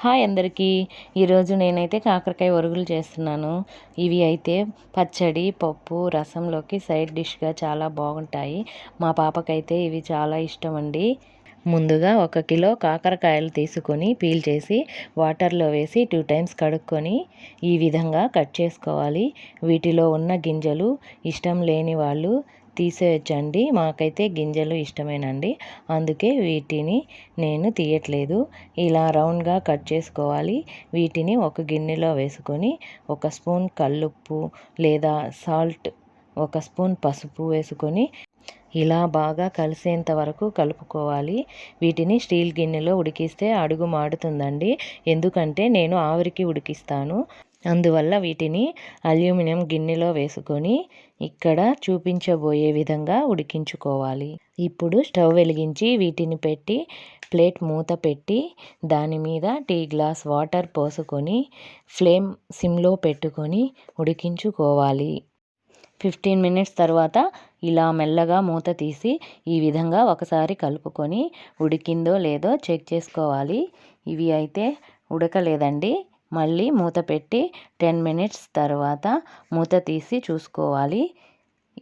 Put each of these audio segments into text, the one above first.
Hi అందరికీ. ఈరోజు నేనైతే కాకరకాయ ఒరుగులు చేస్తున్నాను. ఇవి అయితే పచ్చడి పప్పు రసంలోకి సైడ్ డిష్గా చాలా బాగుంటాయి. మా పాపకైతే ఇవి చాలా ఇష్టం అండి ముందుగా ఒక కిలో కాకరకాయలు తీసుకొని పీల్ చేసి వాటర్లో వేసి టూ టైమ్స్ కడుక్కొని ఈ విధంగా కట్ చేసుకోవాలి. వీటిలో ఉన్న గింజలు ఇష్టం లేని వాళ్ళు తీసేయచ్చండి. మాకైతే గింజలు ఇష్టమేనండి. అందుకే వీటిని నేను తీయట్లేదు. ఇలా రౌండ్గా కట్ చేసుకోవాలి. వీటిని ఒక గిన్నెలో వేసుకొని ఒక స్పూన్ కల్లుప్పు లేదా సాల్ట్ ఒక స్పూన్ పసుపు వేసుకొని ఇలా బాగా కలిసేంత వరకు కలుపుకోవాలి. వీటిని స్టీల్ గిన్నెలో ఉడికిస్తే అడుగు మాడుతుందండి. ఎందుకంటే నేను ఆవిరికి ఉడికిస్తాను. అందువల్ల వీటిని అల్యూమినియం గిన్నెలో వేసుకొని ఇక్కడ చూపించబోయే విధంగా ఉడికించుకోవాలి. ఇప్పుడు స్టవ్ వెలిగించి వీటిని పెట్టి ప్లేట్ మూత పెట్టి దాని మీద టీ గ్లాస్ వాటర్ పోసుకొని ఫ్లేమ్ సిమ్లో పెట్టుకొని ఉడికించుకోవాలి. ఫిఫ్టీన్ మినిట్స్ తర్వాత ఇలా మెల్లగా మూత తీసి ఈ విధంగా ఒకసారి కలుపుకొని ఉడికిందో లేదో చెక్ చేసుకోవాలి. ఇవి అయితే ఉడకలేదండి. మళ్ళీ మూత పెట్టి టెన్ మినిట్స్ తర్వాత మూత తీసి చూసుకోవాలి.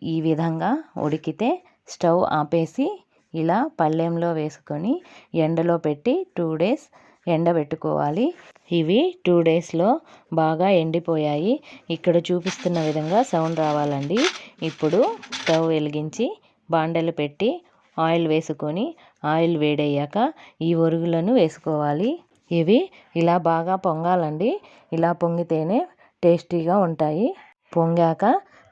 ఈ విధంగా ఉడికితే స్టవ్ ఆపేసి ఇలా పళ్ళెంలో వేసుకొని ఎండలో పెట్టి టూ డేస్ ఎండబెట్టుకోవాలి. ఇవి టూ డేస్లో బాగా ఎండిపోయాయి. ఇక్కడ చూపిస్తున్న విధంగా సౌండ్ రావాలండి. ఇప్పుడు స్టవ్ వెలిగించి బాండలు పెట్టి ఆయిల్ వేసుకొని ఆయిల్ వేడయ్యాక ఈ ఒరుగులను వేసుకోవాలి. ఇవి ఇలా బాగా పొంగాలండి. ఇలా పొంగితేనే టేస్టీగా ఉంటాయి. పొంగాక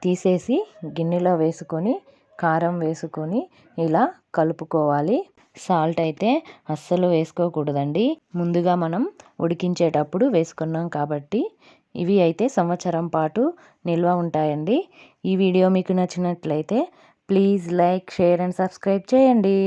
తీసేసి గిన్నెలో వేసుకొని కారం వేసుకొని ఇలా కలుపుకోవాలి. సాల్ట్ అయితే అస్సలు వేసుకోకూడదండి. ముందుగా మనం ఉడికించేటప్పుడు వేసుకున్నాం కాబట్టి ఇవి అయితే సంవత్సరం పాటు నిల్వ ఉంటాయండి. ఈ వీడియో మీకు నచ్చినట్లయితే please like share and subscribe చేయండి.